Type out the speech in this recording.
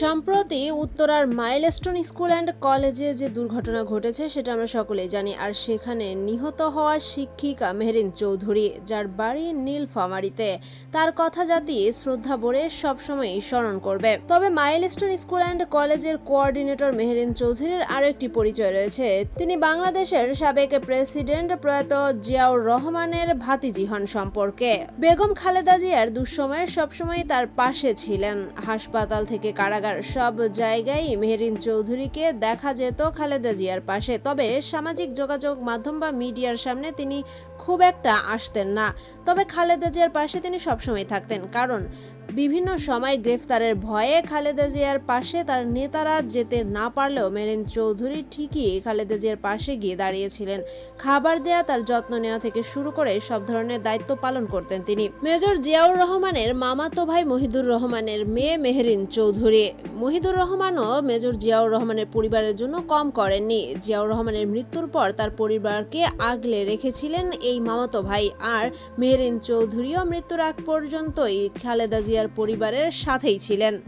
সম্প্রতি উত্তরার milestone school and কলেজে যে দুর্ঘটনা ঘটেছে, সেটা আমরা সকলেই জানি। আর সেখানে নিহত হওয়া শিক্ষিকা মেহরিন চৌধুরী, যার বাড়ি নীলফামারীতে। তার কথা জাতি শ্রদ্ধা ভরে সবসময় স্মরণ করবে। তবে মাইলস্টোন স্কুল অ্যান্ড কলেজের কোঅর্ডিনেটর মেহরিন চৌধুরীর আরও একটি পরিচয় রয়েছে। তিনি বাংলাদেশের সাবেক প্রেসিডেন্ট প্রয়াত জিয়াউর রহমানের ভাতিজি হন সম্পর্কে। বেগম খালেদা জিয়ার দুঃসময়ে সবসময় তার পাশে ছিলেন। হাসপাতাল থেকে কারাগার সব জায়গায় মেহরিন চৌধুরীকে দেখা যেত খালেদা জিয়ার পাশে। তবে সামাজিক যোগাযোগ মাধ্যম বা মিডিয়ার সামনে তিনি খুব একটা আসতেন না। তবে খালেদা জিয়ার পাশে তিনি সবসময় থাকতেন। কারণ বিভিন্ন সময় গ্রেফতারের ভয়ে খালেদা জিয়ার পাশে তার নেতারা যেতে না পারলেও মেরিন চৌধুরী ঠিকই খালেদা জিয়ার পাশে গিয়ে দাঁড়িয়েছিলেন। খাবার দেয়া, তার যত্ন নেওয়া থেকে শুরু করে সব ধরনের দায়িত্ব পালন করতেন তিনি। মেজর জিয়াউর রহমানের মামাতো ভাই মহিদুর রহমানের মেয়ে মেহরিন চৌধুরী। মহিদুর রহমানও মেজর জিয়াউর রহমানের পরিবারের জন্য কম করেননি। জিয়াউর রহমানের মৃত্যুর পর তার পরিবারকে আগলে রেখেছিলেন এই মামাতো ভাই। আর মেহরিন চৌধুরীও মৃত্যুর আগ পর্যন্তই খালেদা জিয়ার পরিবারের সাথেই ছিলেন।